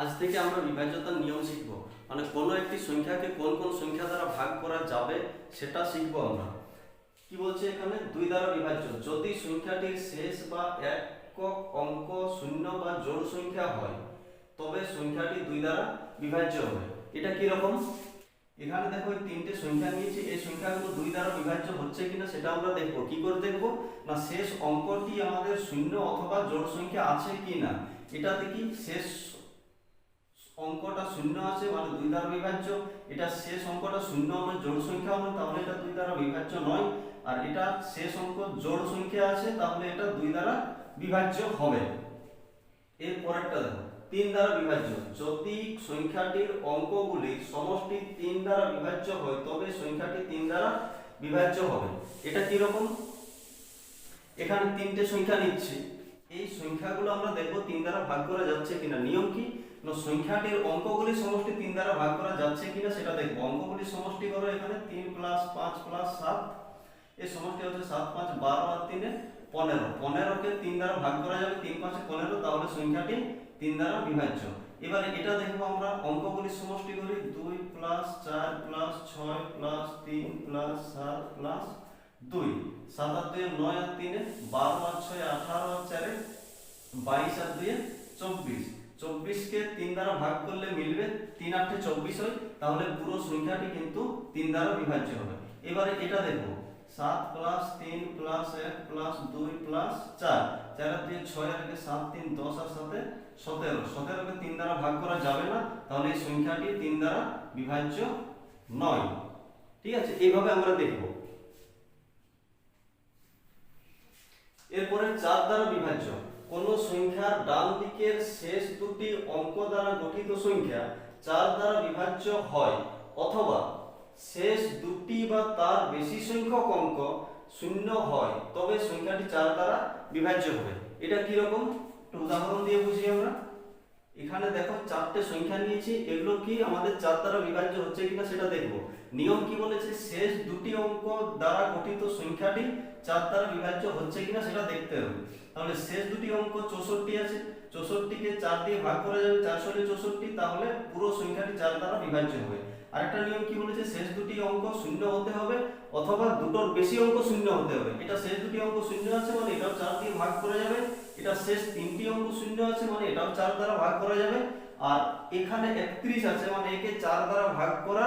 আজ থেকে আমরা বিভাজ্যতার নিয়ম শিখব। মানে কোনো একটি সংখ্যাকে কোন কোন সংখ্যা দ্বারা ভাগ করা যাবে সেটা শিখব আমরা। কি বলছে এখানে? দুই দ্বারা বিভাজ্য। যদি সংখ্যাটির শেষ বা একক অঙ্ক শূন্য বা জোড় সংখ্যা হয়, তবে সংখ্যাটি দুই দ্বারা বিভাজ্য হবে। এটা কি রকম? এখানে দেখো, এই তিনটে সংখ্যা নিয়েছি। এই সংখ্যাগুলো দুই দ্বারা বিভাজ্য হচ্ছে কিনা সেটা আমরা দেখব। কি করে দেখব? না, শেষ অঙ্কটি আমাদের শূন্য অথবা জোড় সংখ্যা আছে কিনা? এটাতে কি শেষ অঙ্কটা শূন্য আছে মানে দুই দ্বারা বিভাজ্য, এটা শেষ অঙ্কটা শূন্য নয় জোড় সংখ্যা নয় তাহলে এটা দুই দ্বারা বিভাজ্য নয়। আর এটা শেষ অঙ্ক জোড় সংখ্যা আছে, তাহলে এটা দুই দ্বারা বিভাজ্য হবে। এর পরেরটা দেখো, তিন দ্বারা বিভাজ্য। যদি সংখ্যাটির অঙ্কগুলি সমষ্টি তিন দ্বারা বিভাজ্য হয়, তবে সংখ্যাটি তিন দ্বারা বিভাজ্য হবে। এটা কি রকম? এখানে তিনটে সংখ্যা নিচ্ছি। এই সংখ্যাগুলো আমরা দেখব তিন দ্বারা ভাগ করা যাচ্ছে কিনা, নিয়ম কি? সংখ্যাটির অঙ্কগুলি সমষ্টি তিন দ্বারা ভাগ করা যাচ্ছে কিনা সেটা দেখব। অঙ্কগুলি সমষ্টি করো এখানে, তিন প্লাস পাঁচ প্লাস সাত। এই সমষ্টি হচ্ছে সাত পাঁচ বারো আর তিনে পনেরো। পনেরোকে তিন দ্বারা ভাগ করা যাবে, তিন পাঁচে পনেরো, তাহলে সংখ্যাটি তিন দ্বারা বিভাজ্য। এবারে এটা দেখব আমরা, অঙ্কগুলি সমষ্টি করি, দুই প্লাস চার প্লাস ছয় প্লাস তিন প্লাস সাত প্লাস দুই। সাত আর দুই নয় আর তিনে বারো আর ছয় আঠারো আর চারে বাইশ আর দুয়ে চব্বিশ। চব্বিশকে তিন দ্বারা ভাগ করলে মিলবে তিন আটে চব্বিশ হয়, তাহলে পুরো সংখ্যাটি কিন্তু তিন দ্বারা বিভাজ্য হবে। এবারে এটা দেখব সাত প্লাস তিন প্লাস এক প্লাস দুই প্লাস চার চার দুই ছয় আর সাত তিন দশ আর সাথে সতেরো। সতেরোকে তিন দ্বারা ভাগ করা যাবে না, তাহলে এই সংখ্যাটি তিন দ্বারা বিভাজ্য নয়। ঠিক আছে, এইভাবে আমরা দেখব। এরপরে চার দ্বারা বিভাজ্য। কোন সংখ্যার ডান দিকের শেষ দুটি অঙ্ক দ্বারা গঠিত সংখ্যা চার দ্বারা বিভাজ্য হয়, অথবা শেষ দুটি বা তার বেশি সংখ্যক অঙ্ক শূন্য হয়, তবে সংখ্যাটি চার দ্বারা বিভাজ্য হবে এটা কীরকম? উদাহরণ দিয়ে এখানে দেখো চারটে সংখ্যা নিয়েছি, এগুলো কি আমাদের চার দ্বারা বিভাজ্য হচ্ছে কিনা সেটা দেখব। নিয়ম কি বলেছে? শেষ দুটি অঙ্ক দ্বারা গঠিত সংখ্যাটি চার দ্বারা বিভাজ্য হচ্ছে কিনা সেটা দেখতে হবে। তাহলে শেষ দুটি অঙ্ক চৌষট্টি আছে, চৌষট্টিকে চার দিয়ে ভাগ করা যাবে চারশো চৌষট্টি, তাহলে পুরো সংখ্যাটি চার দ্বারা বিভাজ্য হবে। আরেকটা নিয়ম কি বলেছে? শেষ দুটি অঙ্ক শূন্য হতে হবে, অথবা দুটোর বেশি অঙ্ক শূন্য হতে হবে। এটা শেষ দুটি অঙ্ক শূন্য আছে মানে এটাও চার দিয়ে ভাগ করা যাবে। এটা শেষ তিনটি অঙ্ক শূন্য আছে মানে এটাও চার দ্বারা ভাগ করা যাবে। আর এখানে একত্রিশ আছে মানে একে চার দ্বারা ভাগ করা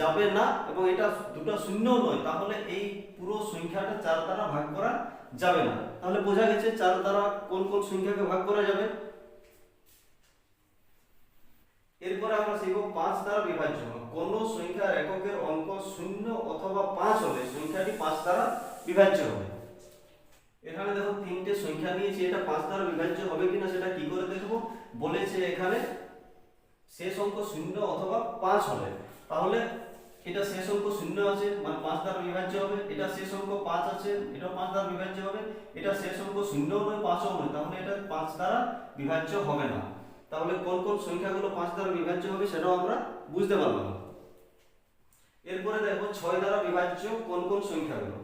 যাবে না, এবং এটা দুটো শূন্য নয়, তাহলে এই পুরো সংখ্যাটা চার দ্বারা ভাগ করা যাবে না। তাহলে বোঝা গেছে চার দ্বারা কোন কোন সংখ্যাকে ভাগ করা যাবে। এরপরে আমরা শিখব পাঁচ দ্বারা বিভাজ্য। কোন সংখ্যার এককের অঙ্ক শূন্য অথবা পাঁচ হলে সংখ্যাটি পাঁচ দ্বারা বিভাজ্য হবে। এখানে দেখো তিনটে সংখ্যা নিয়েছি এটা পাঁচ দ্বারা বিভাজ্য হবে কিনা সেটা কি করে দেখব? বলেছে এখানে শেষ অঙ্ক শূন্য অথবা পাঁচ হলে। তাহলে এটা শেষ অঙ্ক শূন্য আছে মানে পাঁচ দ্বারা বিভাজ্য হবে। এটা শেষ অঙ্ক পাঁচ আছে এটা পাঁচ দ্বারা বিভাজ্য হবে। এটা শেষ অঙ্ক শূন্য নয়, পাঁচও নয়, তাহলে এটা পাঁচ দ্বারা বিভাজ্য হবে না। তাহলে কোন কোন সংখ্যাগুলো পাঁচ দ্বারা বিভাজ্য হবে সেটাও আমরা বুঝতে পারলাম। এরপরে দেখো ছয় দ্বারা বিভাজ্য কোন কোন সংখ্যাগুলো?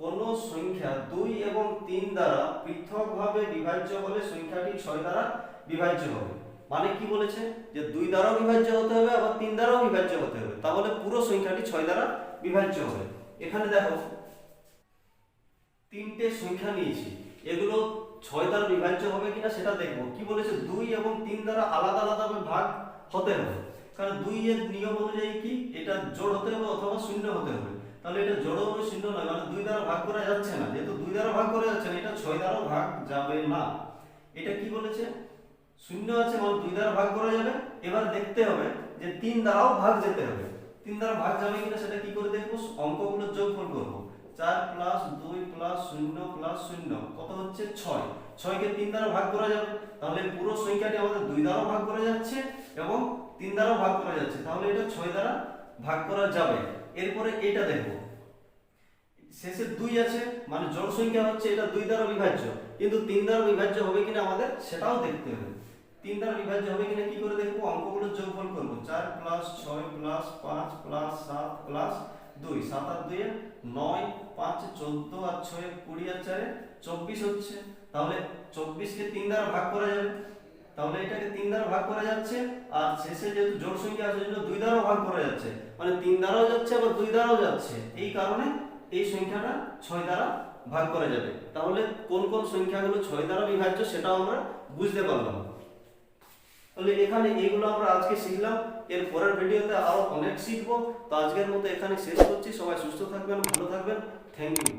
কোন সংখ্যা দুই এবং তিন দ্বারা পৃথকভাবে বিভাজ্য হলে সংখ্যাটি ছয় দ্বারা বিভাজ্য হবে। মানে কি বলেছে? যে দুই দ্বারাও বিভাজ্য হতে হবে আবার তিন দ্বারাও বিভাজ্য হতে হবে। তাহলে পুরো সংখ্যাটি ছয় দ্বারা বিভাজ্য হবে। এখানে দেখো, তিনটে সংখ্যা নিয়েছি। এগুলো ছয় দ্বারা বিভাজ্য হবে কিনা সেটা দেখব। কি বলেছে? দুই এবং তিন দ্বারা আলাদা আলাদা ভাগ হতে হবে। কারণ দুই এর নিয়ম অনুযায়ী কি? এটা জোড় হতে হবে অথবা শূন্য হতে হবে। তাহলে এটা জোড় শূন্য নয় মানে দুই দ্বারা ভাগ করা যাচ্ছে না। যেহেতু দুই দ্বারা ভাগ করা যাচ্ছে না, এটা ছয় দ্বারাও ভাগ যাবে না। এটা কি বলেছে? শূন্য আছে মানে দুই দ্বারা ভাগ করা যাবে। এবার দেখতে হবে যে তিন দ্বারাও ভাগ যেতে হবে। তিন দ্বারা ভাগ যাবে কিনা সেটা কি করে দেখব? অঙ্কগুলো যোগফল করব। চার প্লাস দুই প্লাস শূন্য প্লাস শূন্য, কত হচ্ছে? ছয়। ছয়কে তিন দ্বারা ভাগ করা যাবে। তাহলে পুরো সংখ্যাটি আমাদের দুই দ্বারাও ভাগ করা যাচ্ছে এবং তিন দ্বারাও ভাগ করা যাচ্ছে। তাহলে এটা ছয় দ্বারা ভাগ করা যাবে। এরপরে এটা দেখব। শেষে দুই আছে মানে জনসংখ্যা হচ্ছে এটা দুই দ্বারা বিভাজ্য। কিন্তু তিন দ্বারা বিভাজ্য হবে কিনা আমাদের সেটাও দেখতে হবে। তিন দ্বারা বিভাজ্য হবে কিনা কি করে দেখব? অঙ্কগুলো যোগফল করব। চার প্লাস ছয় প্লাস পাঁচ প্লাস সাত প্লাস দুই। সাত আর দুই নয়, পাঁচ, চোদ্দ আর ছয়, কুড়ি আর চারে চব্বিশ হচ্ছে। তাহলে চব্বিশকে তিন দ্বারা ভাগ করা যাবে। তাহলে এটাকে তিন দ্বারা ভাগ করা যাচ্ছে, আর শেষে যেহেতু জোড় সংখ্যা আছে জন্য দুই দ্বারাও ভাগ করা যাচ্ছে। মানে তিন দ্বারাও যাচ্ছে, আবার দুই দ্বারাও যাচ্ছে। এই কারণে এই সংখ্যাটা ছয় দ্বারা ভাগ করা যাবে। তাহলে কোন কোন সংখ্যাগুলো ছয় দ্বারা বিভাজ্য সেটাও আমরা বুঝতে পারলাম। তাহলে এখানে এইগুলো আমরা আজকে শিখলাম। এর পরের ভিডিওতে আরও অনেক শিখব। তো আজকের মতো এখানে শেষ করছি। সবাই সুস্থ থাকবেন, ভালো থাকবেন। Thank you.